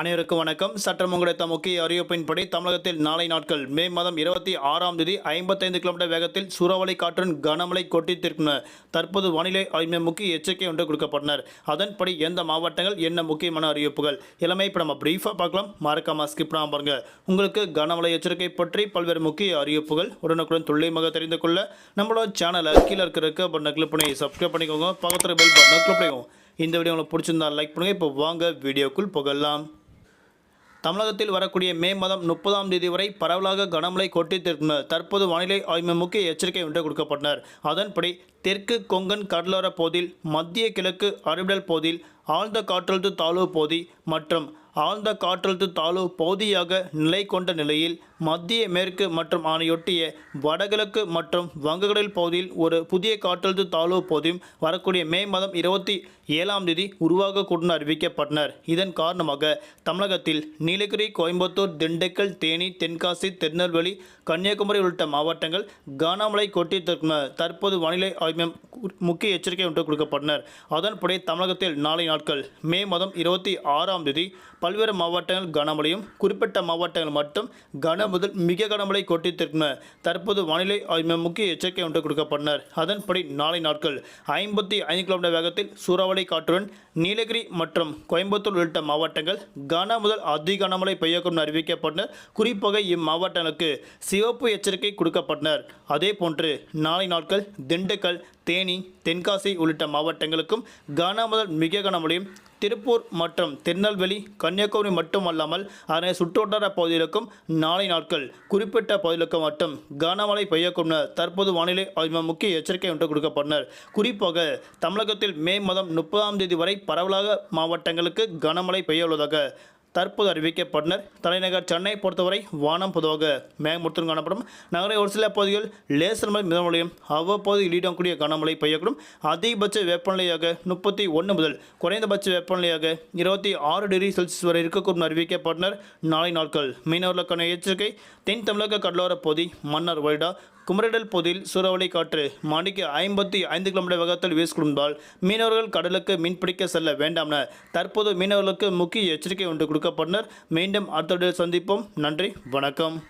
அனைவருக்கும் வணக்கம். சட்டம் கிடைத்த முக்கிய அறிவிப்பின்படி தமிழகத்தில் நாளை நாட்கள் மே மாதம் இருபத்தி ஆறாம் தேதி ஐம்பத்தைந்து கிலோமீட்டர் வேகத்தில் சூறாவளி காற்றுடன் கனமழை கொட்டித்திருக்கின்றன தற்போது வானிலை ஆய்வு முக்கிய எச்சரிக்கை ஒன்று கொடுக்கப்பட்டனர். அதன்படி எந்த மாவட்டங்கள் என்ன முக்கியமான அறிவிப்புகள் எல்லாமே இப்போ நம்ம பிரீஃபாக பார்க்கலாம். மறக்காம ஸ்கிப் பண்ணாமல் பாருங்க. உங்களுக்கு கனமழை எச்சரிக்கை பற்றி பல்வேறு முக்கிய அறிவிப்புகள் உடனுக்குடன் துல்லியமாக தெரிந்து கொள்ள நம்மளோட சேனலை கீழே இருக்கிற இருக்க பட்டனை கிளிக் பண்ணி சப்ஸ்கிரைப் பண்ணிக்கோங்க. பக்கத்தில் பெல் பட்டனை கிளிக் பண்ணிக்கோங்க. இந்த வீடியோ உங்களுக்கு பிடிச்சிருந்தா லைக் பண்ணுங்கள் இப்போ வாங்க வீடியோக்குள் புகழலாம் தமிழகத்தில் வரக்கூடிய மே மாதம் முப்பதாம் தேதி வரை பரவலாக கனமழை கொட்டித்திருக்கும் தற்போது வானிலை ஆய்வு முக்கிய எச்சரிக்கை ஒன்று கொடுக்கப்பட்டனர். அதன்படி தெற்கு கொங்கன் கடலோர பகுதியில் மத்திய கிழக்கு அறிவிடல் பகுதியில் ஆழ்ந்த காற்றழுத்த தாழ்வு பகுதி மற்றும் ஆழ்ந்த காற்றழுத்த தாழ்வு பகுதியாக நிலை கொண்ட நிலையில் மத்திய மேற்கு மற்றும் ஆணையொட்டிய வடகிழக்கு மற்றும் வங்கக்கடல் பகுதியில் ஒரு புதிய காற்றழுத்த தாழ்வு பகுதியும் வரக்கூடிய மே மாதம் இருபத்தி ஏழாம் தேதி உருவாகக்கூடும் அறிவிக்கப்பட்டனர். இதன் காரணமாக தமிழகத்தில் நீலகிரி கோயம்புத்தூர் திண்டுக்கல் தேனி தென்காசி திருநெல்வேலி கன்னியாகுமரி உள்ளிட்ட மாவட்டங்கள் கனமழை கொட்டி தற்போது வானிலை ஆய்வு முக்கிய எச்சரிக்கை ஒன்று கொடுக்கப்பட்டனர். அதன்படி தமிழகத்தில் நாளை நாட்கள் மே மாதம் இருபத்தி ஆறாம் தேதி பல்வேறு மாவட்டங்கள் கனமழையும் குறிப்பிட்ட மாவட்டங்கள் மட்டும் கன முதல் மிக கனமழை கொட்டித்திருக்கும் தற்போது வானிலை ஆய்வு முக்கிய எச்சரிக்கை ஒன்று கொடுக்கப்பட்டனர். அதன்படி நாளை நாட்கள் ஐம்பத்தி ஐந்து கிலோமீட்டர் வேகத்தில் சூறாவளி காற்றுடன் நீலகிரி மற்றும் கோயம்புத்தூர் உள்ளிட்ட மாவட்டங்கள் கன முதல் அதி கனமழை பெய்யக்கூடும் அறிவிக்கப்பட்டனர் குறிப்பாக இம்மாவட்டங்களுக்கு சிவப்பு எச்சரிக்கை கொடுக்கப்பட்டனர். அதே போன்று நாளை நாட்கள் திண்டுக்கல் தேனி தென்காசி உள்ளிட்ட மாவட்டங்களுக்கும் கன முதல் மிக கனமழையும் திருப்பூர் மற்றும் திருநெல்வேலி கன்னியாகுமரி மட்டுமல்லாமல் அதனை சுற்றுவட்டார பகுதிகளுக்கும் நாளை நாட்கள் குறிப்பிட்ட பகுதிகளுக்கு மட்டும் கனமழை பெய்யக்கூடும் தற்போது வானிலை ஆய்வு முக்கிய எச்சரிக்கை ஒன்று கொடுக்கப்பட்டனர். குறிப்பாக தமிழகத்தில் மே மாதம் முப்பதாம் தேதி வரை பரவலாக மாவட்டங்களுக்கு கனமழை பெய்ய உள்ளதாக தற்போது அறிவிக்கப்பட்டனர். தலைநகர் சென்னை பொறுத்தவரை வானம் பொதுவாக மேகமூர்த்தம் காணப்படும். நகரை ஒரு சில பகுதிகள் லேசர் மழை மிதமழையும் அவ்வப்போது இடிடக்கூடிய கனமழை பெய்யக்கூடும். அதிகபட்ச வெப்பநிலையாக முப்பத்தி ஒன்று முதல் குறைந்தபட்ச வெப்பநிலையாக இருபத்தி ஆறு டிகிரி செல்சியஸ் வரை இருக்கக்கூடும் அறிவிக்கப்பட்டனர். நாளை நாட்கள் மீனவர்களுக்கான எச்சரிக்கை. தென் தமிழக கடலோர பகுதி மன்னார் வைடா குமரிடல் பகுதியில் சூறாவளி காற்று மணிக்கு ஐம்பத்தி ஐந்து கிலோமீட்டர் வேகத்தில் வீசிக்கொண்டால் மீனவர்கள் கடலுக்கு மீன்பிடிக்க செல்ல வேண்டாம் என தற்போது மீனவர்களுக்கு முக்கிய எச்சரிக்கை ஒன்று கொடுக்கப்பட்டனர் மீண்டும் அடுத்த சந்திப்போம். நன்றி. வணக்கம்.